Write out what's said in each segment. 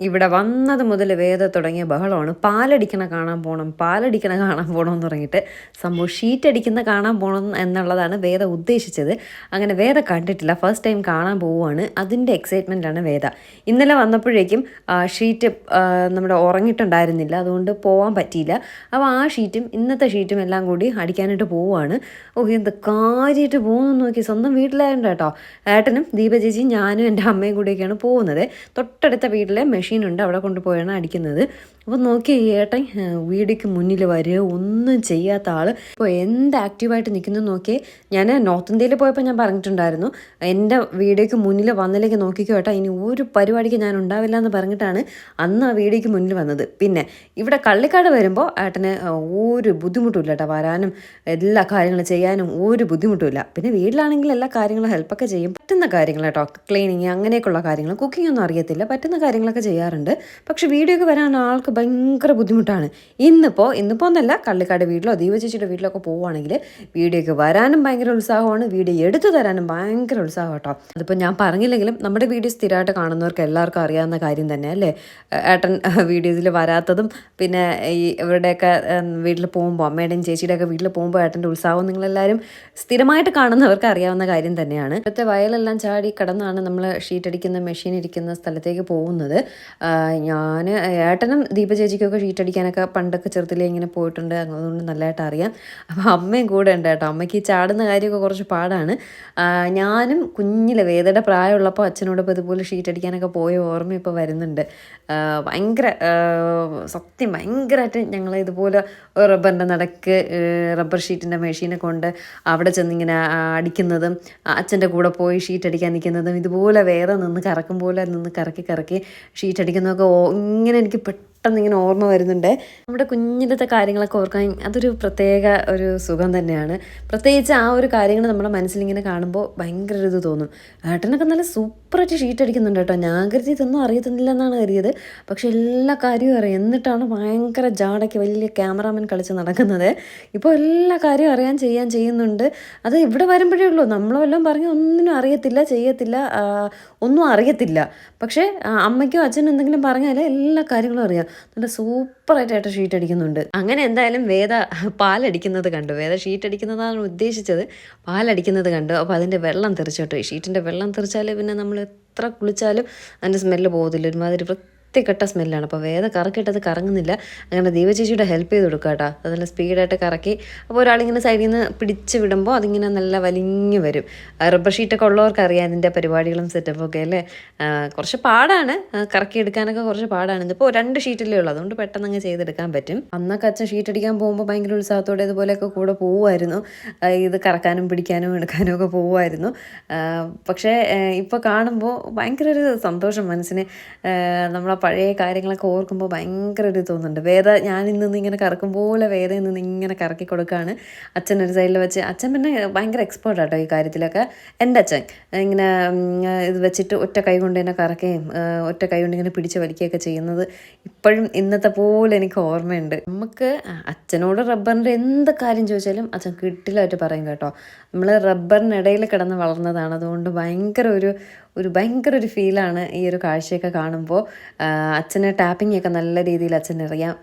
ഇവിടെ വന്നത് മുതൽ വേദ തുടങ്ങിയ ബഹളമാണ്. പാലടിക്കണ കാണാൻ പോകണം പാലടിക്കണ കാണാൻ പോകണം എന്ന് പറഞ്ഞിട്ട് സംഭവം ഷീറ്റ് അടിക്കുന്ന കാണാൻ പോകണം എന്നുള്ളതാണ് വേദ ഉദ്ദേശിച്ചത്. അങ്ങനെ വേദ കണ്ടിട്ടില്ല. ഫസ്റ്റ് ടൈം കാണാൻ പോവുകയാണ്. അതിന്റെ എക്സൈറ്റ്മെന്റാണ് വേദ. ഇന്നലെ വന്നപ്പോഴേക്കും ഷീറ്റ് നമ്മുടെ ഉറങ്ങിയിട്ടുണ്ടായിരുന്നില്ല. അതുകൊണ്ട് പോകാൻ പറ്റിയില്ല. അപ്പോൾ ആ ഷീറ്റും ഇന്നത്തെ ഷീറ്റും എല്ലാം കൂടി അടിക്കാനായിട്ട് പോവുകയാണ്. ഓ എന്ത് കാര്യമായിട്ട് പോകുന്നു നോക്കി. സ്വന്തം വീട്ടിലായിരുന്നു കേട്ടോ ഏട്ടനും ദീപ ചേച്ചിയും ഞാനും എന്റെ അമ്മയും കൂടിയൊക്കെയാണ് പോകുന്നത്. തൊട്ടടുത്ത വീട്ടിലെ മെഷീൻ ഉണ്ട് അവിടെ കൊണ്ടുപോയാണ് അടിക്കുന്നത്. അപ്പോൾ നോക്കി ഏട്ടൻ വീടിക്ക് മുന്നിൽ വരിക ഒന്നും ചെയ്യാത്ത ആൾ ഇപ്പോൾ എന്ത് ആക്റ്റീവായിട്ട് നിൽക്കുന്നു നോക്കിയേ. ഞാൻ നോർത്ത് ഇന്ത്യയിൽ പോയപ്പോൾ ഞാൻ പറഞ്ഞിട്ടുണ്ടായിരുന്നു. എന്റെ വീടിക്ക് മുന്നിൽ വന്നിലേക്ക് നോക്കിക്കോ ഏട്ടാ ഇനി ഒരു പരിപാടിക്ക് ഞാൻ ഉണ്ടാവില്ല എന്ന് പറഞ്ഞിട്ടാണ് അന്ന് ആ വീടിക്ക് മുന്നിൽ വന്നത്. പിന്നെ ഇവിടെ കള്ളിക്കാട് വരുമ്പോൾ ഏട്ടന് ഒരു ബുദ്ധിമുട്ടുമില്ല കേട്ടോ വരാനും എല്ലാ കാര്യങ്ങളും ചെയ്യാനും ഒരു ബുദ്ധിമുട്ടില്ല പിന്നെ വീട്ടിലാണെങ്കിൽ എല്ലാ കാര്യങ്ങളും ഹെൽപ്പൊക്കെ ചെയ്യും. പറ്റുന്ന കാര്യങ്ങൾ കേട്ടോ ക്ലീനിങ് അങ്ങനെയൊക്കെയുള്ള കാര്യങ്ങൾ. കുക്കിംഗ് ഒന്നും അറിയത്തില്ല. പറ്റുന്ന കാര്യങ്ങളൊക്കെ ചെയ്യാറുണ്ട്. പക്ഷേ വീഡിയോ ഒക്കെ വരാൻ ആൾക്ക് ഭയങ്കര ബുദ്ധിമുട്ടാണ്. ഇന്നിപ്പോൾ ഇന്നിപ്പോൾ ഒന്നല്ല. കള്ളിക്കാട് വീട്ടിലോ ദീപ ചേച്ചിയുടെ വീട്ടിലൊക്കെ പോവുകയാണെങ്കിൽ വീഡിയോ ഒക്കെ വരാനും ഭയങ്കര ഉത്സാഹമാണ്. വീഡിയോ എടുത്തു തരാനും ഭയങ്കര ഉത്സാഹം കേട്ടോ അതിപ്പോൾ ഞാൻ പറഞ്ഞില്ലെങ്കിലും നമ്മുടെ വീഡിയോ സ്ഥിരമായിട്ട് കാണുന്നവർക്ക് എല്ലാവർക്കും അറിയാവുന്ന കാര്യം തന്നെ അല്ലേ? ഏട്ടൻ വീഡിയോസിൽ വരാത്തതും പിന്നെ ഈ ഇവരുടെയൊക്കെ വീട്ടിൽ പോകുമ്പോൾ അമ്മയുടെയും ചേച്ചിയുടെയൊക്കെ വീട്ടിൽ പോകുമ്പോൾ ഏട്ടന്റെ ഉത്സാഹം നിങ്ങളെല്ലാവരും സ്ഥിരമായിട്ട് കാണുന്നവർക്ക് അറിയാവുന്ന കാര്യം തന്നെയാണ്. ഇപ്പോഴത്തെ വയലെല്ലാം ചാടി കടന്നാണ് നമ്മൾ ഷീറ്റ് അടിക്കുന്ന മെഷീൻ ഇരിക്കുന്ന സ്ഥലത്തേക്ക് പോകുന്നത്. ഞാൻ ഏട്ടനും ദീപ ചേച്ചിക്കൊക്കെ ഷീറ്റ് അടിക്കാനൊക്കെ പണ്ടൊക്കെ ചെറുതിലേ ഇങ്ങനെ പോയിട്ടുണ്ട്. അതുകൊണ്ട് നല്ലതായിട്ട് അറിയാം. അപ്പോൾ അമ്മയും കൂടെ ഉണ്ട് കേട്ടോ. അമ്മയ്ക്ക് ഈ ചാടുന്ന കാര്യമൊക്കെ കുറച്ച് പാടാണ്. ഞാനും കുഞ്ഞിലെ വേദയുടെ പ്രായമുള്ളപ്പോൾ അച്ഛനോടൊപ്പം ഇതുപോലെ ഷീറ്റ് അടിക്കാനൊക്കെ പോയ ഓർമ്മ ഇപ്പോൾ വരുന്നുണ്ട്. ഭയങ്കര സത്യം ഭയങ്കരമായിട്ട് ഞങ്ങൾ ഇതുപോലെ റബ്ബറിന്റെ നടക്ക് റബ്ബർ ഷീറ്റിന്റെ മെഷീനെ കൊണ്ട് അവിടെ ചെന്നിങ്ങനെ അടിക്കുന്നതും അച്ഛന്റെ കൂടെ പോയി ഷീറ്റ് അടിക്കാൻ നിൽക്കുന്നതും ഇതുപോലെ വേറെ നിന്ന് കറക്കും പോലെ നിന്ന് കറക്കി കറക്കി ഷീറ്റ് അടിക്കുന്നതൊക്കെ ഇങ്ങനെ എനിക്ക് പെട്ടെന്ന് ഇങ്ങനെ ഓർമ്മ വരുന്നുണ്ട്. നമ്മുടെ കുഞ്ഞിലത്തെ കാര്യങ്ങളൊക്കെ ഓർക്കാൻ അതൊരു പ്രത്യേക ഒരു സുഖം തന്നെയാണ്. പ്രത്യേകിച്ച് ആ ഒരു കാര്യങ്ങൾ നമ്മുടെ മനസ്സിലിങ്ങനെ കാണുമ്പോൾ ഭയങ്കര ഇത് തോന്നും. ഏട്ടനൊക്കെ നല്ല സൂപ്പറായിട്ട് ഷീറ്റ് അടിക്കുന്നുണ്ട് കേട്ടോ. ഞാൻ കരുതി ഇതൊന്നും അറിയത്തില്ല എന്നാണ് കരുതിയത്. പക്ഷെ എല്ലാ കാര്യവും അറിയാം. എന്നിട്ടാണ് ഭയങ്കര ജാടയ്ക്ക് വലിയ ക്യാമറാമാൻ കളിച്ച് നടക്കുന്നത്. ഇപ്പോൾ എല്ലാ കാര്യവും അറിയാൻ ചെയ്യാൻ ചെയ്യുന്നുണ്ട്. അത് ഇവിടെ വരുമ്പോഴേ ഉള്ളൂ. നമ്മളെല്ലാം പറഞ്ഞ് ഒന്നിനും അറിയത്തില്ല ചെയ്യത്തില്ല ഒന്നും അറിയത്തില്ല. പക്ഷേ അമ്മയ്ക്കോ അച്ഛനും എന്തെങ്കിലും പറഞ്ഞാൽ എല്ലാ കാര്യങ്ങളും അറിയാം. നല്ല സൂപ്പറായിട്ട് ഏട്ടൻ ഷീറ്റ് അടിക്കുന്നുണ്ട്. അങ്ങനെ എന്തായാലും വേദ പാലടിക്കുന്നത് കണ്ടു. വേദ ഷീറ്റ് അടിക്കുന്നതാണ് ഉദ്ദേശിച്ചത്. പാലടിക്കുന്നത് കണ്ടു. അപ്പോൾ അതിന്റെ വെള്ളം തെറിച്ചോട്ടെ. ഷീറ്റിന്റെ വെള്ളം തെറിച്ചാൽ പിന്നെ നമ്മൾ എത്ര കുളിച്ചാലും അതിന്റെ സ്മെല്ല് പോകത്തില്ല. ഒരുമാതിരി വൃത്തികെട്ട സ്മെല്ലാണ്. അപ്പോൾ വേദ കറക്കിട്ടത് കറങ്ങുന്നില്ല. അങ്ങനെ ദൈവചേച്ചിയുടെ ഹെൽപ്പ് ചെയ്ത് കൊടുക്കുക കേട്ടോ. അതെല്ലാം സ്പീഡായിട്ട് കറക്കി. അപ്പോൾ ഒരാളിങ്ങനെ സൈഡിൽ നിന്ന് പിടിച്ച് വിടുമ്പോൾ അതിങ്ങനെ നല്ല വലിഞ്ഞു വരും. റബ്ബർ ഷീറ്റൊക്കെ ഉള്ളവർക്ക് അറിയാം ഇതിന്റെ പരിപാടികളും സെറ്റപ്പും ഒക്കെ അല്ലേ? കുറച്ച് പാടാണ്. കറക്കി കറക്കിയെടുക്കാനൊക്കെ കുറച്ച് പാടാണ്. ഇതിപ്പോൾ രണ്ട് ഷീറ്റല്ലേ ഉള്ളൂ. അതുകൊണ്ട് പെട്ടെന്ന് അങ്ങ് ചെയ്തെടുക്കാൻ പറ്റും. അന്നൊക്കെ അച്ഛൻ ഷീറ്റ് അടിക്കാൻ പോകുമ്പോൾ ഭയങ്കര ഉത്സാഹത്തോടെ ഇതുപോലെയൊക്കെ കൂടെ പോവുമായിരുന്നു. ഇത് കറക്കാനും പിടിക്കാനും എടുക്കാനും ഒക്കെ പോവുമായിരുന്നു. പക്ഷേ ഇപ്പോൾ കാണുമ്പോൾ ഭയങ്കര ഒരു സന്തോഷം മനസ്സിന്. നമ്മളെ പഴയ കാര്യങ്ങളൊക്കെ ഓർക്കുമ്പോൾ ഭയങ്കര ഒരു തോന്നുന്നുണ്ട് വേദ ഞാൻ ഇന്ന് ഇങ്ങനെ കറക്കും പോലെ വേദ ഇന്ന് ഇങ്ങനെ കറക്കി കൊടുക്കുകയാണ്. അച്ഛൻ ഒരു സൈഡിൽ വെച്ച് അച്ഛൻ പിന്നെ ഭയങ്കര എക്സ്പേർട്ട് ആട്ടോ ഈ കാര്യത്തിലൊക്കെ. എന്റെ അച്ഛൻ ഇങ്ങനെ ഇത് വെച്ചിട്ട് ഒറ്റ കൈ കൊണ്ട് തന്നെ കറക്കുകയും ഒറ്റ കൈ കൊണ്ട് ഇങ്ങനെ പിടിച്ച് വലിക്കുകയൊക്കെ ചെയ്യുന്നത് ഇപ്പോഴും ഇന്നത്തെ പോലെ എനിക്ക് ഓർമ്മയുണ്ട്. നമുക്ക് അച്ഛനോട് റബ്ബറിന്റെ എന്ത് കാര്യം ചോദിച്ചാലും അച്ഛൻ കിട്ടിലായിട്ട് പറയും കേട്ടോ. നമ്മൾ റബ്ബറിനിടയിൽ കിടന്ന് വളർന്നതാണ്. അതുകൊണ്ട് ഭയങ്കര ഒരു ഒരു ഭയങ്കര ഒരു ഫീലാണ് ഈ ഒരു കാഴ്ചയൊക്കെ കാണുമ്പോൾ. അച്ഛന് ടാപ്പിംഗ് ഒക്കെ നല്ല രീതിയിൽ അച്ഛന് അറിയാം.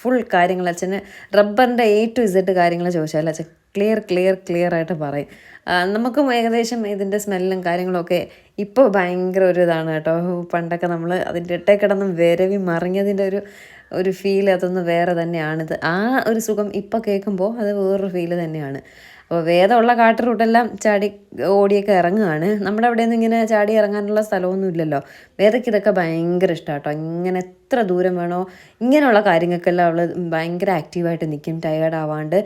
ഫുൾ കാര്യങ്ങൾ അച്ഛന് റബ്ബറിന്റെ എ ടു ഇസഡ് കാര്യങ്ങൾ ചോദിച്ചാൽ അച്ഛൻ ക്ലിയർ ക്ലിയർ ക്ലിയർ ആയിട്ട് പറയും. നമുക്കും ഏകദേശം ഇതിന്റെ സ്മെല്ലും കാര്യങ്ങളൊക്കെ ഇപ്പോൾ ഭയങ്കര ഒരു ഇതാണ് കേട്ടോ. പണ്ടൊക്കെ നമ്മൾ അതിന്റെ ഇട്ടേ കിടന്ന് വരവി മറിഞ്ഞതിന്റെ ഒരു ഒരു ഫീൽ അതൊന്ന് വേറെ തന്നെയാണിത്. ആ ഒരു സുഖം ഇപ്പോൾ കേൾക്കുമ്പോൾ അത് വേറൊരു ഫീൽ തന്നെയാണ്. അപ്പോൾ വേദമുള്ള കാട്ട് റൂട്ടെല്ലാം ചാടി ഓടിയൊക്കെ ഇറങ്ങുകയാണ് നമ്മുടെ അവിടെ നിന്ന് ഇങ്ങനെ ചാടി ഇറങ്ങാനുള്ള സ്ഥലമൊന്നും ഇല്ലല്ലോ. വേദയ്ക്ക് ഇതൊക്കെ ഭയങ്കര ഇഷ്ടമാണ് കേട്ടോ ഇങ്ങനെ എത്ര ദൂരം വേണോ ഇങ്ങനെയുള്ള കാര്യങ്ങൾക്കെല്ലാം അവൾ ഭയങ്കര ആക്റ്റീവായിട്ട് നിൽക്കും ടയേർഡ് ആവാണ്ട്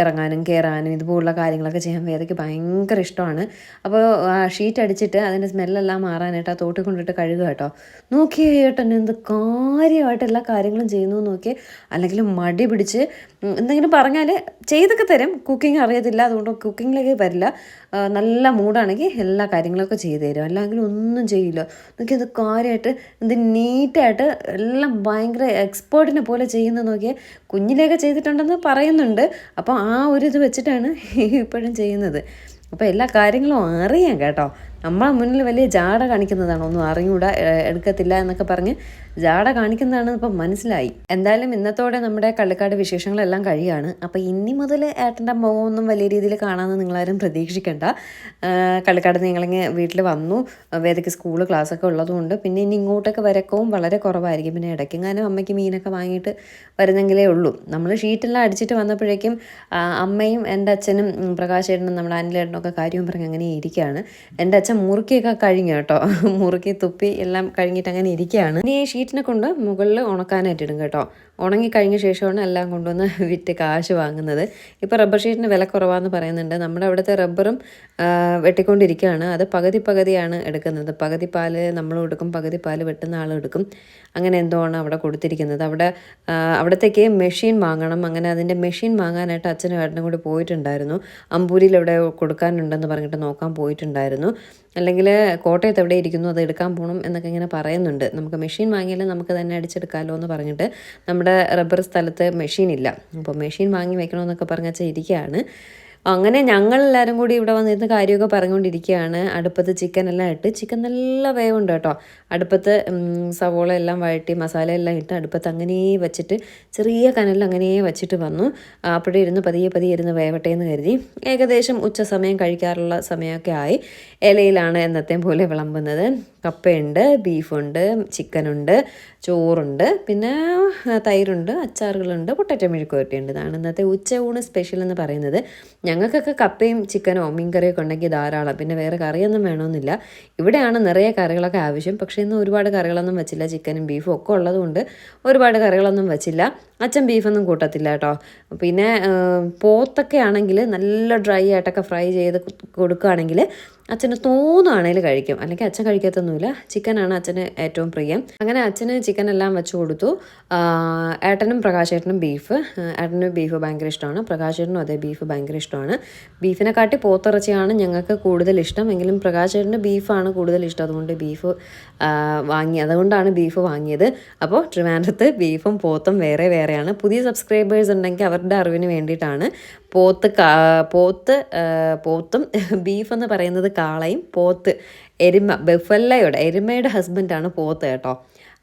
ഇറങ്ങാനും കയറാനും ഇതുപോലുള്ള കാര്യങ്ങളൊക്കെ ചെയ്യാൻ വേദയ്ക്ക് ഭയങ്കര ഇഷ്ടമാണ് അപ്പോൾ ഷീറ്റ് അടിച്ചിട്ട് അതിന്റെ സ്മെല്ലെല്ലാം മാറാനായിട്ട് ആ തോട്ടിൽ കൊണ്ടിട്ട് കഴുകുക കേട്ടോ നോക്കിയേ ഏട്ടൻ എന്ത് കാര്യമായിട്ട് എല്ലാ കാര്യങ്ങളും ചെയ്യുന്നു നോക്കി അല്ലെങ്കിൽ മടി പിടിച്ച് എന്തെങ്കിലും പറഞ്ഞാൽ ചെയ്തൊക്കെ തരും. കുക്കിംഗ് അറിയത്തില്ല. അതുകൊണ്ട് കുക്കിങ്ങിലേക്ക് വരില്ല. നല്ല മൂഡാണെങ്കിൽ എല്ലാ കാര്യങ്ങളൊക്കെ ചെയ്തു തരും. അല്ലെങ്കിൽ ഒന്നും ചെയ്യില്ല. നോക്കിയത് കാര്യമായിട്ട് ഇത് നീറ്റായിട്ട് എല്ലാം ഭയങ്കര എക്സ്പേർട്ടിനെ പോലെ ചെയ്യുന്ന നോക്കിയാൽ കുഞ്ഞിലേക്ക് ചെയ്തിട്ടുണ്ടെന്ന് പറയുന്നുണ്ട്. അപ്പോൾ ആ ഒരു ഇത് വെച്ചിട്ടാണ് ഇപ്പോഴും ചെയ്യുന്നത്. അപ്പോൾ എല്ലാ കാര്യങ്ങളും അറിയാം കേട്ടോ. നമ്മളെ മുന്നിൽ വലിയ ജാട കാണിക്കുന്നതാണ്. ഒന്നും അറിഞ്ഞൂടാ എടുക്കത്തില്ല എന്നൊക്കെ പറഞ്ഞ് ജാട കാണിക്കുന്നതാണ് ഇപ്പം മനസ്സിലായി. എന്തായാലും ഇന്നത്തോടെ നമ്മുടെ കള്ളിക്കാട് വിശേഷങ്ങളെല്ലാം കഴിയാണ്. അപ്പോൾ ഇനി മുതൽ ഏട്ടന്റെ മുഖമൊന്നും വലിയ രീതിയിൽ കാണാമെന്ന് നിങ്ങളാരും പ്രതീക്ഷിക്കേണ്ട. കള്ളിക്കാട് നിങ്ങളിങ്ങ് വീട്ടിൽ വന്നു. വേദയ്ക്ക് സ്കൂൾ ക്ലാസ്സൊക്കെ ഉള്ളതുകൊണ്ട് പിന്നെ ഇനി ഇങ്ങോട്ടൊക്കെ വരക്കവും വളരെ കുറവായിരിക്കും. പിന്നെ ഇടയ്ക്കെങ്ങാനും അമ്മയ്ക്ക് മീനൊക്കെ വാങ്ങിയിട്ട് വരുന്നെങ്കിലേ ഉള്ളൂ. നമ്മൾ ഷീറ്റെല്ലാം അടിച്ചിട്ട് വന്നപ്പോഴേക്കും അമ്മയും എന്റെ അച്ഛനും പ്രകാശേട്ടനും നമ്മുടെ അനിലേട്ടനും ഒക്കെ കാര്യവും പറഞ്ഞ് അങ്ങനെ ഇരിക്കുകയാണ്. എന്റെ അച്ഛൻ മുറുക്കിയൊക്കെ കഴിഞ്ഞു കേട്ടോ. മുറുക്കി തുപ്പി എല്ലാം കഴിഞ്ഞിട്ട് അങ്ങനെ ഇരിക്കുകയാണ്. ഇനി ഈ ഷീറ്റിനെ കൊണ്ട് മുകളിൽ ഉണക്കാനായിട്ട് ഇടും കേട്ടോ. ഉണങ്ങി കഴിഞ്ഞ ശേഷമാണ് എല്ലാം കൊണ്ടുവന്ന് വിറ്റ് കാശ് വാങ്ങുന്നത്. ഇപ്പോൾ റബ്ബർ ഷീറ്റിന് വില കുറവാന്ന് പറയുന്നുണ്ട്. നമ്മുടെ അവിടുത്തെ റബ്ബറും വെട്ടിക്കൊണ്ടിരിക്കുകയാണ്. അത് പകുതി പകുതിയാണ് എടുക്കുന്നത്. പകുതി പാൽ നമ്മൾ എടുക്കും പകുതി പാൽ വെട്ടുന്ന ആളും എടുക്കും. അങ്ങനെ എന്തോ ആണ് അവിടെ കൊടുത്തിരിക്കുന്നത്. അവിടെ അവിടത്തേക്ക് മെഷീൻ വാങ്ങണം. അങ്ങനെ അതിന്റെ മെഷീൻ വാങ്ങാനായിട്ട് അച്ഛനും ഏട്ടനും കൂടി പോയിട്ടുണ്ടായിരുന്നു. അമ്പൂരിയിൽ എവിടെ കൊടുക്കാനുണ്ടെന്ന് പറഞ്ഞിട്ട് നോക്കാൻ പോയിട്ടുണ്ടായിരുന്നു. അല്ലെങ്കിൽ കോട്ടയത്ത് എവിടെ ഇരിക്കുന്നു അത് എടുക്കാൻ പോകണം എന്നൊക്കെ ഇങ്ങനെ പറയുന്നുണ്ട്. നമുക്ക് മെഷീൻ വാങ്ങിയാലും നമുക്ക് തന്നെ അടിച്ചെടുക്കാമല്ലോ എന്ന് പറഞ്ഞിട്ട് നമ്മുടെ റബ്ബർ സ്ഥലത്ത് മെഷീൻ ഇല്ല. അപ്പോൾ മെഷീൻ വാങ്ങി വെക്കണമെന്നൊക്കെ പറഞ്ഞാൽ ഇരിക്കുകയാണ് അങ്ങനെ ഞങ്ങളെല്ലാവരും കൂടി ഇവിടെ വന്നിരുന്ന് കാര്യമൊക്കെ പറഞ്ഞുകൊണ്ടിരിക്കുകയാണ് അടുപ്പത്ത് ചിക്കൻ എല്ലാം ഇട്ട് ചിക്കൻ നല്ല വേവുണ്ട് കേട്ടോ. അടുപ്പത്ത് സവോള എല്ലാം വഴട്ടി മസാല എല്ലാം ഇട്ട് അടുപ്പത്ത് അങ്ങനെ വെച്ചിട്ട് ചെറിയ കനലിൽ അങ്ങനെ വെച്ചിട്ട് വന്നു. അപ്പോഴേ ഇരുന്ന് പതിയെ പതിയെ ഇരുന്ന് വേവട്ടെ എന്ന് കരുതി. ഏകദേശം ഉച്ച സമയം കഴിക്കാറുള്ള സമയമൊക്കെ ആയി. ഇലയിലാണ് എന്നത്തെ പോലെ വിളമ്പുന്നത്. കപ്പയുണ്ട് ബീഫുണ്ട് ചിക്കനുണ്ട് ചോറുണ്ട് പിന്നെ തൈരുണ്ട് അച്ചാറുകളുണ്ട് പൊട്ടറ്റോ മെഴുക്കുവരട്ടിയുണ്ട് ഇതാണ് ഇന്നത്തെ ഉച്ച ഊണ് സ്പെഷ്യൽ എന്ന് പറയുന്നത്. ഞങ്ങൾക്കൊക്കെ കപ്പയും ചിക്കനോ മീൻകറിയൊക്കെ ഉണ്ടെങ്കിൽ ധാരാളം. പിന്നെ വേറെ കറിയൊന്നും വേണമെന്നില്ല. ഇവിടെയാണ് നിറയെ കറികളൊക്കെ ആവശ്യം. പക്ഷേ ഇന്ന് ഒരുപാട് കറികളൊന്നും വെച്ചില്ല. ചിക്കനും ബീഫും ഒക്കെ ഉള്ളതുകൊണ്ട് ഒരുപാട് കറികളൊന്നും വെച്ചില്ല. അച്ഛൻ ബീഫൊന്നും കൂട്ടത്തില്ല കേട്ടോ. പിന്നെ പോത്തൊക്കെ ആണെങ്കിൽ നല്ല ഡ്രൈ ആയിട്ടൊക്കെ ഫ്രൈ ചെയ്ത് കൊടുക്കുകയാണെങ്കിൽ അച്ഛന് തോന്നുകയാണെങ്കിൽ കഴിക്കും. അല്ലെങ്കിൽ അച്ഛൻ കഴിക്കത്തൊന്നുമില്ല. ചിക്കനാണ് അച്ഛന് ഏറ്റവും പ്രിയം. അങ്ങനെ അച്ഛന് ചിക്കൻ എല്ലാം വെച്ച് കൊടുത്തു. ഏട്ടനും പ്രകാശേട്ടനും ബീഫ്. ഏട്ടനും ബീഫ് ഭയങ്കര ഇഷ്ടമാണ്. പ്രകാശേട്ടനും അതേ ബീഫ് ഭയങ്കര ഇഷ്ടമാണ്. ബീഫിനെക്കാട്ടി പോത്തിറച്ചിയാണ് ഞങ്ങൾക്ക് കൂടുതൽ ഇഷ്ടം. എങ്കിലും പ്രകാശേട്ടന് ബീഫാണ് കൂടുതൽ ഇഷ്ടം. അതുകൊണ്ട് ബീഫ് വാങ്ങി അതുകൊണ്ടാണ് ബീഫ് വാങ്ങിയത്. അപ്പോൾ ട്രിവാൻഡ്രത്ത് ബീഫും പോത്തും വേറെ വേറെയാണ്. പുതിയ സബ്സ്ക്രൈബേഴ്സ് ഉണ്ടെങ്കിൽ അവരുടെ അറിവിന് വേണ്ടിയിട്ടാണ് പോത്ത് കാ പോത്ത് പോത്തും ബീഫ് എന്ന് പറയുന്നത് കാളയും പോത്ത് എരുമ ബെഫല്ലയുടെ എരുമയുടെ ഹസ്ബൻഡാണ് പോത്ത് കേട്ടോ.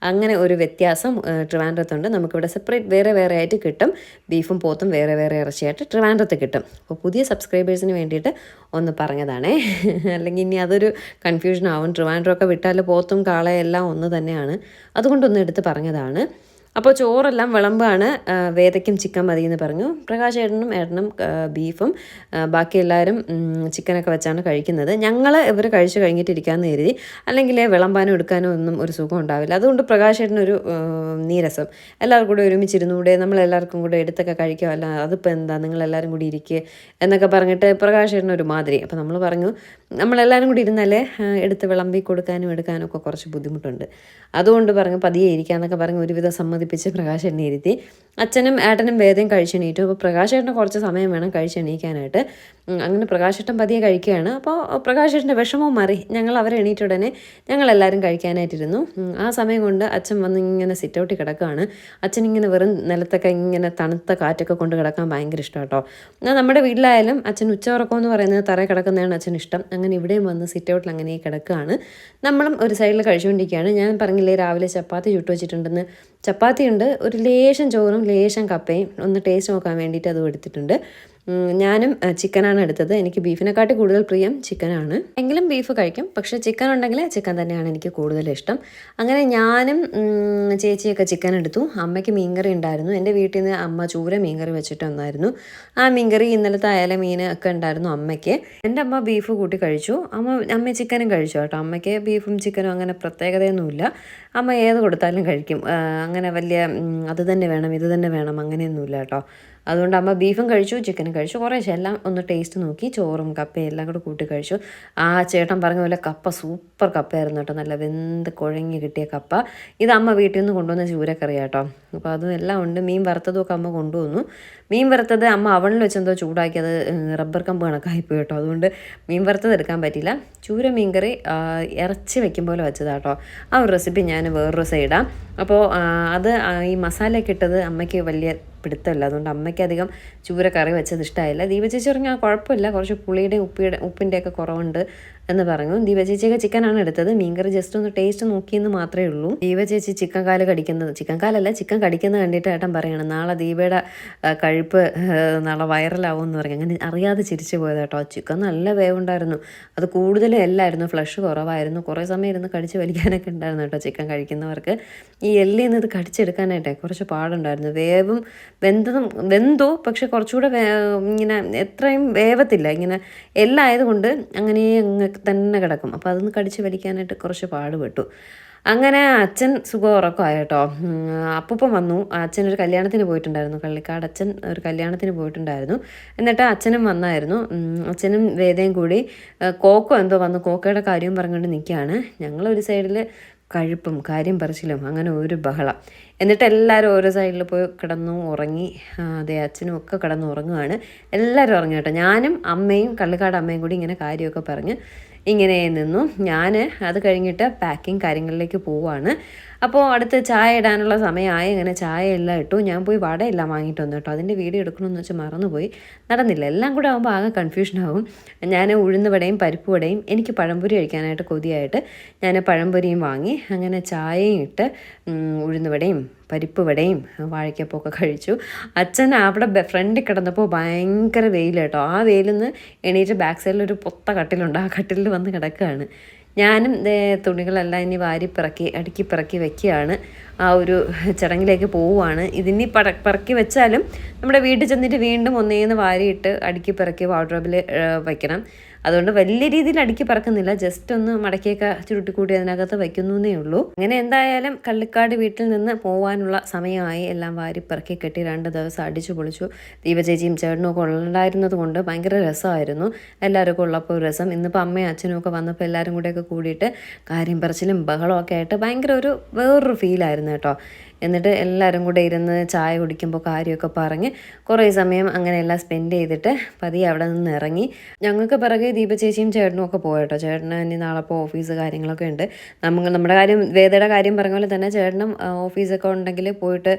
അങ്ങനെ ഒരു വ്യത്യാസം ട്രിവാൻഡ്രത്തുണ്ട്. നമുക്കിവിടെ സെപ്പറേറ്റ് വേറെ വേറെ ആയിട്ട് കിട്ടും. ബീഫും പോത്തും വേറെ വേറെ ഇറച്ചിയായിട്ട് ട്രിവാൻഡ്രത്ത് കിട്ടും. അപ്പോൾ പുതിയ സബ്സ്ക്രൈബേഴ്സിന് വേണ്ടിയിട്ട് ഒന്ന് പറഞ്ഞതാണേ. അല്ലെങ്കിൽ ഇനി അതൊരു കൺഫ്യൂഷൻ ആവും. ട്രിവാൻഡ്രമൊക്കെ വിട്ടാൽ പോത്തും കാളയും എല്ലാം ഒന്ന് തന്നെയാണ്. അതുകൊണ്ടൊന്ന് എടുത്ത് പറഞ്ഞതാണ്. അപ്പോൾ ചോറെല്ലാം വിളമ്പാണ് വേദയ്ക്കും ചിക്കൻ മതി എന്ന് പറഞ്ഞു. പ്രകാശ് ഏട്ടനും ഏട്ടനും ബീഫും ബാക്കി എല്ലാവരും ചിക്കനൊക്കെ വെച്ചാണ് കഴിക്കുന്നത്. ഞങ്ങൾ ഇവർ കഴിച്ചു കഴിഞ്ഞിട്ടിരിക്കാമെന്ന് കരുതി. അല്ലെങ്കിൽ വിളമ്പാനും എടുക്കാനോ ഒന്നും ഒരു സുഖം ഉണ്ടാവില്ല. അതുകൊണ്ട് പ്രകാശ് ഏട്ടനൊരു നീരസം. എല്ലാവർക്കും കൂടെ ഒരുമിച്ചിരുന്നൂടെ നമ്മളെല്ലാവർക്കും കൂടെ എടുത്തൊക്കെ കഴിക്കാമല്ല അതിപ്പോൾ എന്താ നിങ്ങളെല്ലാവരും കൂടി ഇരിക്കുക എന്നൊക്കെ പറഞ്ഞിട്ട് പ്രകാശ് ഒരു മാതിരി അപ്പോൾ നമ്മൾ പറഞ്ഞു നമ്മളെല്ലാവരും കൂടി ഇരുന്നാലേ എടുത്ത് വിളമ്പി കൊടുക്കാനും എടുക്കാനും ഒക്കെ കുറച്ച് ബുദ്ധിമുട്ടുണ്ട്. അതുകൊണ്ട് പറഞ്ഞു പതിയെ ഇരിക്കാന്നൊക്കെ പറഞ്ഞ് ഒരുവിധം സമ്മതിപ്പിച്ച് പ്രകാശ് എണ്ണീരുത്തി അച്ഛനും ഏട്ടനും വേദയും കഴിച്ചെണീറ്റു അപ്പോൾ പ്രകാശ് ഏട്ടന് കുറച്ച് സമയം വേണം കഴിച്ചെണീക്കാനായിട്ട് അങ്ങനെ പ്രകാശ് ഏട്ടൻ പതിയെ കഴിക്കുകയാണ്. അപ്പോൾ പ്രകാശ് ഏട്ടന്റെ വിഷമവും മാറി. ഞങ്ങൾ അവരെ എണീറ്റ ഉടനെ ഞങ്ങളെല്ലാവരും കഴിക്കാനായിട്ടിരുന്നു. ആ സമയം കൊണ്ട് അച്ഛൻ വന്ന് ഇങ്ങനെ സിറ്റ് ഔട്ടിൽ കിടക്കുകയാണ്. അച്ഛൻ ഇങ്ങനെ വെറും നിലത്തൊക്കെ ഇങ്ങനെ തണുത്ത കാറ്റൊക്കെ കൊണ്ട് കിടക്കാൻ ഭയങ്കര ഇഷ്ടം കേട്ടോ നമ്മുടെ വീട്ടിലായാലും അച്ഛൻ ഉച്ചയുറക്കം എന്ന് പറയുന്നത് തറ കിടക്കുന്നതാണ് അച്ഛൻ ഇഷ്ടം. അങ്ങനെ ഇവിടെയും വന്ന് സിറ്റ് ഔട്ടിൽ അങ്ങനെ കിടക്കുകയാണ്. നമ്മളും ഒരു സൈഡിൽ കഴിച്ചുകൊണ്ടിരിക്കുകയാണ്. ഞാൻ പറഞ്ഞില്ലേ രാവിലെ ചപ്പാത്തി ചുട്ടു വെച്ചിട്ടുണ്ടെന്ന്. ചപ്പാത്തി ഉണ്ട് ഒരു ലേശം ചോറും ലേശം കപ്പയും ഒന്ന് ടേസ്റ്റ് നോക്കാൻ വേണ്ടിയിട്ട് അതും എടുത്തിട്ടുണ്ട്. ഞാനും ചിക്കനാണ് എടുത്തത്. എനിക്ക് ബീഫിനെക്കാട്ടി കൂടുതൽ പ്രിയം ചിക്കനാണ്. എങ്കിലും ബീഫ് കഴിക്കും. പക്ഷേ ചിക്കൻ ഉണ്ടെങ്കിൽ ചിക്കൻ തന്നെയാണ് എനിക്ക് കൂടുതൽ ഇഷ്ടം. അങ്ങനെ ഞാനും ചേച്ചിയൊക്കെ ചിക്കൻ എടുത്തു. അമ്മയ്ക്ക് മീൻകറി ഉണ്ടായിരുന്നു. എന്റെ വീട്ടിൽ നിന്ന് അമ്മ ചൂര മീൻകറി വെച്ചിട്ട് വന്നായിരുന്നു. ആ മീൻകറി ഇന്നലത്തെ അയല മീൻ ഒക്കെ ഉണ്ടായിരുന്നു അമ്മയ്ക്ക്. എന്റെ അമ്മ ബീഫ് കൂട്ടി കഴിച്ചു. അമ്മ അമ്മ ചിക്കനും കഴിച്ചു കേട്ടോ. അമ്മയ്ക്ക് ബീഫും ചിക്കനും അങ്ങനെ പ്രത്യേകതയൊന്നുമില്ല. അമ്മ ഏത് കൊടുത്താലും കഴിക്കും. അങ്ങനെ വലിയ അത് തന്നെ വേണം ഇത് തന്നെ വേണം അങ്ങനെയൊന്നുമില്ല കേട്ടോ. അതുകൊണ്ട് അമ്മ ബീഫും കഴിച്ചു ചിക്കനും കഴിച്ചു. കുറേശ്ശെ എല്ലാം ഒന്ന് ടേസ്റ്റ് നോക്കി ചോറും കപ്പയും എല്ലാം കൂടെ കൂട്ടി കഴിച്ചു. ആ ചേട്ടൻ പറഞ്ഞ പോലെ കപ്പ സൂപ്പർ കപ്പയായിരുന്നു കേട്ടോ. നല്ല വെന്ത് കുഴങ്ങി കിട്ടിയ കപ്പ. ഇത് അമ്മ വീട്ടിൽ നിന്ന് കൊണ്ടുവന്ന ചൂരക്കറി കേട്ടോ. അപ്പോൾ അതും എല്ലാം ഉണ്ട്. മീൻ വറുത്തതും ഒക്കെ അമ്മ കൊണ്ടുവന്നു. മീൻ വറുത്തത് അമ്മ അവണിൽ വെച്ചെന്തോ ചൂടാക്കി അത് റബ്ബർ കമ്പ് കണക്കായിപ്പോയി കേട്ടോ. അതുകൊണ്ട് മീൻ വറുത്തത് എടുക്കാൻ പറ്റില്ല ചൂര മീൻകറി ഇറച്ചി വെക്കും പോലെ വെച്ചതാട്ടോ ആ ഒരു റെസിപ്പി ഞാൻ വേറൊരു സൈഡാം അപ്പോൾ അത് ഈ മസാലയൊക്കെ ഇട്ടത് അമ്മയ്ക്ക് വലിയ പിടുത്തമില്ല. അതുകൊണ്ട് അമ്മയ്ക്ക് അധികം ചൂര കറി വെച്ചത് ഇഷ്ടമായില്ല ദീപ ചേച്ചി പറഞ്ഞാൽ കുഴപ്പമില്ല. കുറച്ച് പുളിയുടെ ഉപ്പിയുടെ ഉപ്പിന്റെയൊക്കെ കുറവുണ്ട്. എന്ന് പറഞ്ഞു. ദീപ ചേച്ചിയൊക്കെ ചിക്കനാണ് എടുത്തത്. മീൻകറി ജസ്റ്റ് ഒന്ന് ടേസ്റ്റ് നോക്കിയെന്ന് മാത്രമേ ഉള്ളൂ. ദീപ ചേച്ചി ചിക്കൻ കാൽ കടിക്കുന്നത് ചിക്കൻ കാലല്ല ചിക്കൻ കടിക്കുന്നത് കണ്ടിട്ട് ഏട്ടൻ പറയണം നാളെ ദീപയുടെ കഴുപ്പ് നാളെ വൈറലാവും എന്ന് പറയും. അങ്ങനെ അറിയാതെ ചിരിച്ചു പോയത് കേട്ടോ. ചിക്കൻ നല്ല വേവുണ്ടായിരുന്നു. അത് കൂടുതലും എല്ലായിരുന്നു. ഫ്ലഷ് കുറവായിരുന്നു. കുറേ സമയം ഇരുന്ന് കടിച്ച് വലിക്കാനൊക്കെ ഉണ്ടായിരുന്നു കേട്ടോ ചിക്കൻ കഴിക്കുന്നവർക്ക്. ഈ എല്ലിൽ നിന്ന് ഇത് കടിച്ചെടുക്കാനായിട്ടേ കുറച്ച് പാടുണ്ടായിരുന്നു. വേവും വെന്തതും വെന്തോ പക്ഷെ കുറച്ചുകൂടെ ഇങ്ങനെ എത്രയും വേവത്തില്ല. ഇങ്ങനെ എല്ലായതുകൊണ്ട് അങ്ങനെ അങ്ങ് തന്നെ കിടക്കും. അപ്പോൾ അതൊന്ന് കടിച്ച് വലിക്കാനായിട്ട് കുറച്ച് പാടുപെട്ടു. അങ്ങനെ അച്ഛൻ സുഖം ഉറക്കമായി കേട്ടോ വന്നു. അച്ഛൻ ഒരു കല്യാണത്തിന് പോയിട്ടുണ്ടായിരുന്നു. കള്ളിക്കാട് അച്ഛൻ ഒരു കല്യാണത്തിന് പോയിട്ടുണ്ടായിരുന്നു. എന്നിട്ട് അച്ഛനും വന്നായിരുന്നു. അച്ഛനും വേദയും കൂടി. കോക്കോ എന്തോ വന്നു. കോക്കയുടെ കാര്യവും പറഞ്ഞുകൊണ്ട് നിൽക്കുകയാണ്. ഞങ്ങളൊരു സൈഡിൽ കഴുപ്പും കാര്യം പറച്ചിലും അങ്ങനെ ഒരു ബഹളം. എന്നിട്ട് എല്ലാവരും ഓരോ സൈഡിൽ പോയി കിടന്നു ഉറങ്ങി. അതെ അച്ഛനും ഒക്കെ കിടന്നു ഉറങ്ങുകയാണ് എല്ലാവരും ഉറങ്ങി കേട്ടോ. ഞാനും അമ്മയും കള്ളിക്കാട് അമ്മയും കൂടി ഇങ്ങനെ കാര്യമൊക്കെ പറഞ്ഞ് ഇങ്ങനെ നിന്നു. ഞാൻ അത് കഴിഞ്ഞിട്ട് പാക്കിങ് കാര്യങ്ങളിലേക്ക് പോവാണ്. അപ്പോൾ അടുത്ത് ചായ ഇടാനുള്ള സമയമായി അങ്ങനെ ചായ എല്ലാം ഇട്ടു. ഞാൻ പോയി വടയെല്ലാം വാങ്ങിയിട്ട് വന്നു കേട്ടോ. അതിന്റെ വീഡിയോ എടുക്കണമെന്ന് വെച്ച് മറന്നുപോയി. നടന്നില്ല. എല്ലാം കൂടെ ആകുമ്പോൾ ആകെ കൺഫ്യൂഷൻ ആകും ഞാൻ ഉഴുന്ന് വടയും പരിപ്പ് വടയും എനിക്ക് പഴംപൊരി കഴിക്കാനായിട്ട് കൊതിയായിട്ട് ഞാൻ പഴംപൊരിയും വാങ്ങി. അങ്ങനെ ചായയും ഇട്ട് ഉഴുന്ന വടയും പരിപ്പ് വടയും വാഴയ്ക്കപ്പൊക്കെ കഴിച്ചു. അച്ഛൻ അവിടെ ഫ്രണ്ടിൽ കിടന്നപ്പോൾ ഭയങ്കര വെയിൽ ആ വെയിലിൽ നിന്ന് എണീറ്റ് ബാക്ക് സൈഡിൽ ഒരു പൊത്ത കട്ടിലുണ്ട്. ആ കട്ടിലിൽ വന്ന് കിടക്കുകയാണ് ഞാനും തുണികളെല്ലാം ഇനി വാരി പിറക്കി അടുക്കി പിറക്കി വെക്കുകയാണ്. ആ ഒരു ചടങ്ങിലേക്ക് പോവുകയാണ്. ഇതിനി പട പിറക്കി വെച്ചാലും നമ്മുടെ വീട്ടിൽ ചെന്നിട്ട് വീണ്ടും ഒന്നേന്ന് വാരിയിട്ട് അടുക്കി പിറക്കി വാർഡ്രോബിൽ വയ്ക്കണം അതുകൊണ്ട് വലിയ രീതിയിൽ അടുക്കി പറക്കുന്നില്ല. ജസ്റ്റ് ഒന്ന് മടക്കിയൊക്കെ ചുരുട്ടിക്കൂട്ടി അതിനകത്ത് വയ്ക്കുന്നേ ഉള്ളൂ. അങ്ങനെ എന്തായാലും കള്ളിക്കാട് വീട്ടിൽ നിന്ന് പോകാനുള്ള സമയമായി. എല്ലാം വാരി പറക്കി കെട്ടി രണ്ട് ദിവസം അടിച്ചു പൊളിച്ചു. ദീപചേച്ചിയും ചേട്ടനും ഒക്കെ ഉണ്ടായിരുന്നത് കൊണ്ട് ഭയങ്കര രസമായിരുന്നു. എല്ലാവർക്കും ഉള്ളപ്പോൾ രസം. ഇന്നിപ്പോൾ അമ്മയും അച്ഛനും ഒക്കെ വന്നപ്പോൾ എല്ലാവരും കൂടെയൊക്കെ കൂടിയിട്ട് കാര്യം പറച്ചിലും ബഹളമൊക്കെ ആയിട്ട് ഭയങ്കര ഒരു വേറൊരു ഫീലായിരുന്നു കേട്ടോ. എന്നിട്ട് എല്ലാവരും കൂടെ ഇരുന്ന് ചായ കുടിക്കുമ്പോൾ കാര്യമൊക്കെ പറഞ്ഞ് കുറേ സമയം അങ്ങനെയെല്ലാം സ്പെൻഡ് ചെയ്തിട്ട് പതിയെ അവിടെ നിന്ന് ഇറങ്ങി. ഞങ്ങൾക്ക് പിറകെ ദീപ ചേച്ചിയും ചേട്ടനും ഒക്കെ പോയട്ടോ. ചേട്ടന് ഇനി നാളെ ഇപ്പോൾ ഓഫീസ് കാര്യങ്ങളൊക്കെ ഉണ്ട്. നമുക്ക് നമ്മുടെ കാര്യം വേദയുടെ കാര്യം പറഞ്ഞ പോലെ തന്നെ ചേട്ടനും ഓഫീസൊക്കെ ഉണ്ടെങ്കിൽ പോയിട്ട്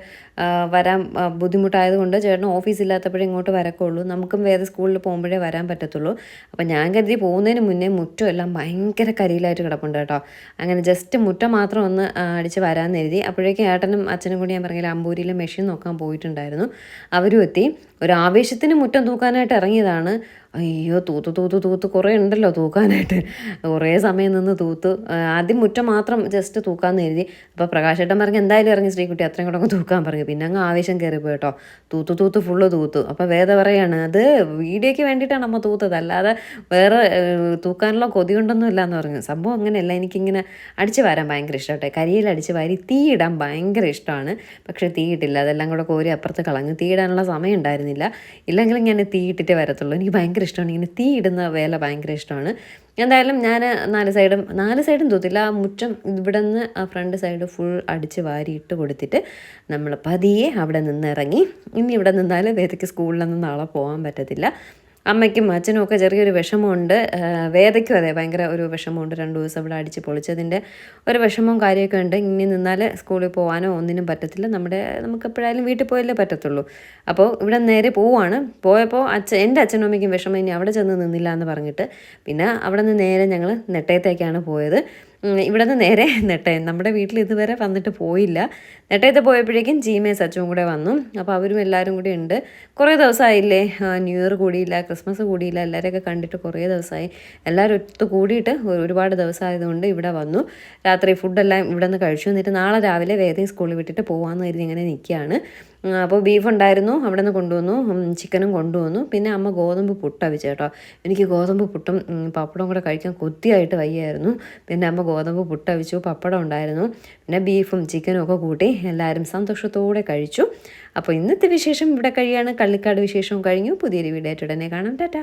വരാൻ ബുദ്ധിമുട്ടായതുകൊണ്ട് ചേട്ടന് ഓഫീസ് ഇല്ലാത്തപ്പോഴേ ഇങ്ങോട്ട് വരക്കുള്ളൂ. നമുക്കും വേദ സ്കൂളിൽ പോകുമ്പോഴേ വരാൻ പറ്റത്തുള്ളൂ. അപ്പം ഞാൻ കരുതി പോകുന്നതിന് മുന്നേ മുറ്റം എല്ലാം ഭയങ്കര കരിയിലായിട്ട് കിടപ്പുണ്ട് കേട്ടോ. അങ്ങനെ ജസ്റ്റ് മുറ്റം മാത്രം ഒന്ന് അടിച്ച് വരാമെന്ന് എഴുതി അപ്പോഴേക്കും ഏട്ടനും അച്ഛനും കൂടി ഞാൻ പറഞ്ഞില്ല അമ്പൂരിയിലെ മെഷീൻ നോക്കാൻ പോയിട്ടുണ്ടായിരുന്നു. അവരും എത്തി. ഒരു ആവേശത്തിന് മുറ്റം തൂക്കാനായിട്ട് ഇറങ്ങിയതാണ്. അയ്യോ തൂത്ത് തൂത്ത് തൂത്ത് കുറേ ഉണ്ടല്ലോ തൂക്കാനായിട്ട്. കുറേ സമയം നിന്ന് തൂത്ത്. ആദ്യം മുറ്റം മാത്രം ജസ്റ്റ് തൂക്കാമെന്ന് എഴുതി അപ്പോൾ പ്രകാശേട്ടൻ പറഞ്ഞ് എന്തായാലും ഇറങ്ങി ശ്രീകുട്ടി അത്രയും കൂടെ അങ്ങ് തൂക്കാൻ പറഞ്ഞു. പിന്നെ അങ്ങ് ആവേശം കയറി പോയിട്ടോ തൂത്ത് തൂത്ത് ഫുള്ള് തൂത്തു. അപ്പോൾ വേദ പറയാണ് അത് വീഡിയോയ്ക്ക് വേണ്ടിയിട്ടാണ് അമ്മ തൂത്തത്. അല്ലാതെ വേറെ തൂക്കാനുള്ള കൊതി ഇല്ല എന്ന് പറഞ്ഞു. സംഭവം അങ്ങനെയല്ല. എനിക്കിങ്ങനെ അടിച്ച് വരാൻ ഭയങ്കര ഇഷ്ടമാട്ടെ. കരിയിൽ അടിച്ച് വാരി തീ ഇടാൻ ഭയങ്കര ഇഷ്ടമാണ്. പക്ഷേ തീ ഇട്ടില്ല അതെല്ലാം കൂടെ കോരി അപ്പുറത്ത് കളഞ്ഞു തീ ഇടാനുള്ള സമയം ഇല്ലെങ്കിലും ഞാൻ തീ ഇട്ടിട്ടേ വരത്തുള്ളൂ. എനിക്ക് ഭയങ്കര ഇഷ്ടമാണ്. ഇങ്ങനെ തീ ഇടുന്ന വേല ഭയങ്കര ഇഷ്ടമാണ്. എന്തായാലും ഞാൻ നാല് സൈഡും നാല് സൈഡും തൂത്തില്ല. ആ മുറ്റം ഇവിടെ നിന്ന് ആ ഫ്രണ്ട് സൈഡ് ഫുൾ അടിച്ച് വാരി ഇട്ട് കൊടുത്തിട്ട് നമ്മൾ പതിയെ അവിടെ നിന്ന് ഇറങ്ങി. ഇനി ഇവിടെ നിന്നാൽ വേദയ്ക്ക് നിന്ന് നാളെ പോകാൻ പറ്റത്തില്ല. അമ്മയ്ക്കും അച്ഛനും ഒക്കെ ചെറിയൊരു വിഷമമുണ്ട്. വേദയ്ക്കും അതെ ഭയങ്കര ഒരു വിഷമമുണ്ട്. രണ്ട് ദിവസം ഇവിടെ അടിച്ച് പൊളിച്ചതിന്റെ ഒരു വിഷമവും കാര്യമൊക്കെ ഉണ്ട്. ഇനി നിന്നാൽ സ്കൂളിൽ പോകാനോ ഒന്നിനും പറ്റത്തില്ല. നമ്മുടെ നമുക്ക് എപ്പോഴായാലും വീട്ടിൽ പോയല്ലേ പറ്റത്തുള്ളൂ. അപ്പോൾ ഇവിടെ നേരെ പോവാണ്. പോയപ്പോൾ അച്ഛൻ എന്റെ അച്ഛനും അമ്മയ്ക്കും വിഷമം. ഇനി അവിടെ ചെന്ന് നിന്നില്ല എന്ന് പറഞ്ഞിട്ട് പിന്നെ അവിടെ നിന്ന് നേരെ ഞങ്ങൾ നെട്ടയത്തേക്കാണ് പോയത്. ഇവിടെ നിന്ന് നേരെ നെട്ടയം നമ്മുടെ വീട്ടിൽ ഇതുവരെ വന്നിട്ട് പോയില്ല. നെട്ടയത്ത് പോയപ്പോഴേക്കും ജീമയും സച്ചും കൂടെ വന്നു. അപ്പോൾ അവരും എല്ലാവരും കൂടി ഉണ്ട്. കുറേ ദിവസമായില്ലേ ന്യൂ ഇയർ കൂടിയില്ല ക്രിസ്മസ് കൂടിയില്ല എല്ലാവരെയൊക്കെ കണ്ടിട്ട് കുറേ ദിവസമായി. എല്ലാവരും ഒത്തു കൂടിയിട്ട് ഒരു- ഒരുപാട് ദിവസമായതുകൊണ്ട് ഇവിടെ വന്നു. രാത്രി ഫുഡെല്ലാം ഇവിടെ നിന്ന് കഴിച്ചു. എന്നിട്ട് നാളെ രാവിലെ വേദയും സ്കൂളിൽ വിട്ടിട്ട് പോകാമെന്ന് കരുതി ഇങ്ങനെ നിൽക്കുകയാണ്. അപ്പോൾ ബീഫ് ഉണ്ടായിരുന്നു അവിടെ നിന്ന് കൊണ്ടുവന്നു ചിക്കനും കൊണ്ടുവന്നു. പിന്നെ അമ്മ ഗോതമ്പ് പുട്ടവിച്ചു കേട്ടോ. എനിക്ക് ഗോതമ്പ് പുട്ടും പപ്പടവും കൂടെ കഴിക്കാൻ കൊത്തിയായിട്ട് വയ്യായിരുന്നു. പിന്നെ അമ്മ ഗോതമ്പ് പുട്ട വെച്ചു പപ്പടം ഉണ്ടായിരുന്നു പിന്നെ ബീഫും ചിക്കനും ഒക്കെ കൂട്ടി എല്ലാവരും സന്തോഷത്തോടെ കഴിച്ചു. അപ്പോൾ ഇന്നത്തെ വിശേഷം ഇവിടെ കഴിയാണ്. കള്ളിക്കാട് വിശേഷവും കഴിഞ്ഞു. പുതിയൊരു വീഡിയോ ആയിട്ട് ഉടനെ കാണാം. ടാറ്റാ.